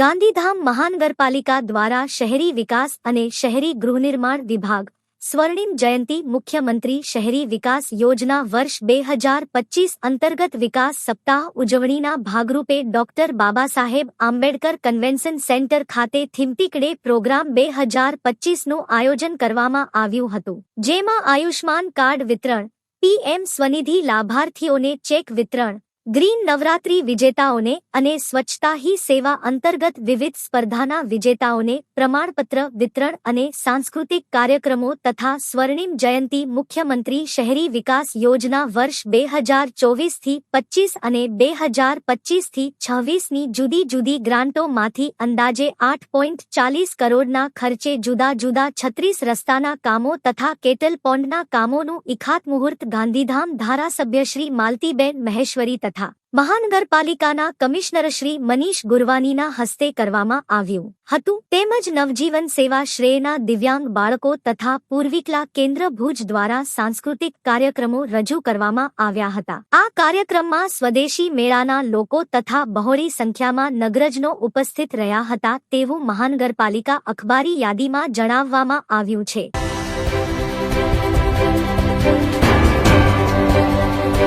ગાંધીધામ મહાનગરપાલિકા દ્વારા શહેરી વિકાસ અને શહેરી ગૃહનિર્માણ વિભાગ, સ્વર્ણિમ જયંતી મુખ્યમંત્રી શહેરી વિકાસ યોજના વર્ષ બે હજાર પચીસ અંતર્ગત વિકાસ સપ્તાહ ઉજવણીના ભાગરૂપે doctor Babasaheb Ambedkar convention centre ખાતે થીમ્પિક ડે પ્રોગ્રામ બે હજાર પચીસનું આયોજન કરવામાં આવ્યું હતું, જેમાં આયુષ્માન કાર્ડ વિતરણ, પીએમ સ્વનિધિ લાભાર્થીઓને ચેક વિતરણ ગ્રીન નવરાત્રી વિજેતાઓને અને સ્વચ્છતા હી સેવા અંતર્ગત વિવિધ સ્પર્ધાના વિજેતાઓને પ્રમાણપત્ર વિતરણ અને સાંસ્કૃતિક કાર્યક્રમો તથા સ્વર્ણિમ જયંતી મુખ્યમંત્રી શહેરી વિકાસ યોજના વર્ષ બે હજાર ચોવીસથી પચીસ અને બે હજાર પચીસથી છવ્વીસની જુદી જુદી ગ્રાન્ટોમાંથી અંદાજે આઠ પોઈન્ટ ચાલીસ કરોડના ખર્ચે જુદા જુદા છત્રીસ રસ્તાના કામો તથા કેટલ પોન્ડના કામોનું ઇખાત મુહૂર્ત ગાંધીધામ ધારાસભ્ય શ્રી માલતીબેન મહેશ્વરી તથા મહાનગરપાલિકાના કમિશનર શ્રી મનીષ ગુરવાનીના હસ્તે કરવામાં આવ્યું હતું. તેમજ નવજીવન સેવા શ્રેયના દિવ્યાંગ બાળકો તથા પૂર્વિકલા કેન્દ્ર ભુજ દ્વારા સાંસ્કૃતિક કાર્યક્રમો રજૂ કરવામાં આવ્યા હતા. આ કાર્યક્રમમાં સ્વદેશી મેળાના લોકો તથા બહોળી સંખ્યામાં નગરજનો ઉપસ્થિત રહ્યા હતા તેવું મહાનગરપાલિકા અખબારી યાદીમાં જણાવવામાં આવ્યું છે.